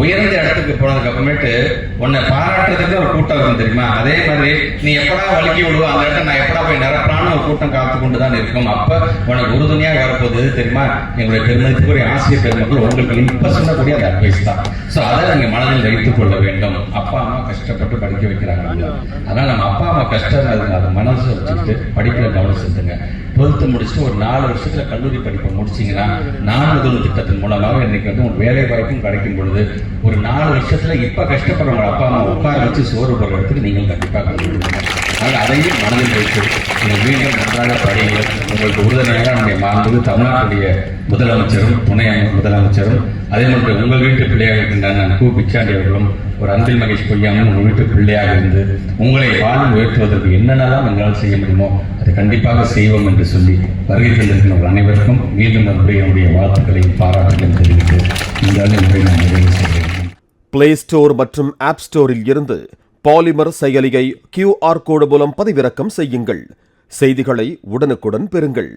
உயர்ந்த இடத்துக்கு போனதுக்கு அப்புறமேட்டு உன்னை பாராட்டுறதுக்கு ஒரு கூட்டம் இருக்கும் தெரியுமா? அதே மாதிரி நீ எப்படா வலுக்கி விடுவோம் அந்த இடத்த நான் எப்படா போய் நிரப்பலான்னு ஒரு கூட்டம் காத்து கொண்டு தான் இருக்கும். அப்ப உனக்கு உறுதுணையாக வரப்போகுது தெரியுமா? எங்களுடைய பெருமதிக்குரிய ஆசிரியர் பெருமக்கள் உங்களுக்கு இன்ப சொல்லக்கூடிய அந்த அட்வைஸ் தான். ஸோ அதை நீங்க மனதில் வைத்துக் கொள்ள வேண்டும். அப்பா அம்மா கஷ்டப்பட்டு படிக்க வைக்கிறாங்க அதனால நம்ம அப்பா அம்மா கஷ்டம் அதுங்க அதை மனசு வச்சுக்கிட்டு படிக்கிற கவனம் செலுத்துங்க. டுவெல்த்து முடிச்சுட்டு ஒரு நாலு வருஷத்துல கல்லூரி படிப்பை முடிச்சீங்கன்னா நான் முதல் திட்டத்தின் மூலமாக இன்னைக்கு வந்து ஒரு வேலை வாய்ப்பும் கிடைக்கும் பொழுது ஒரு நாலு வருஷத்துல இப்ப கஷ்டப்படுறவங்க அப்பா அம்மா உட்கார வச்சு சோறு போடுறதுக்கு நீங்கள் கண்டிப்பாக அதனால் அதையும் மனதில் வைத்து நீங்கள் மீண்டும் நன்றாக படியுங்கள். உங்களுக்கு உறுதுணையாக நம்முடைய மாண்பு தமிழ்நாட்டுடைய முதலமைச்சரும் துணை முதலமைச்சரும் அதே மாதிரி உங்கள் வீட்டு பிள்ளையாக இருக்கின்ற நான் கு பிச்சாண்டி அவர்களும் ஒரு அன்பில் மகேஷ் பொய்யாமல் உங்கள் வீட்டு பிள்ளையாக இருந்து உங்களை வாழ்வு உயர்த்துவதற்கு என்னென்னலாம் எங்களால் செய்ய முடியுமோ அதை கண்டிப்பாக செய்வோம் என்று சொல்லி வருகை தந்திருக்கின்ற அனைவருக்கும் மீண்டும் மறுபடியும் என்னுடைய வாழ்த்துக்களையும் பாராட்டுகளையும் தெரிவித்து இந்த முறை நான் நிறைவு செய்கிறேன். பிளே ஸ்டோர் மற்றும் ஆப் ஸ்டோரில் இருந்து பாலிமர் செயலியை கியூஆர் கோடு மூலம் பதிவிறக்கம் செய்யுங்கள். செய்திகளை உடனுக்குடன் பெறுங்கள்.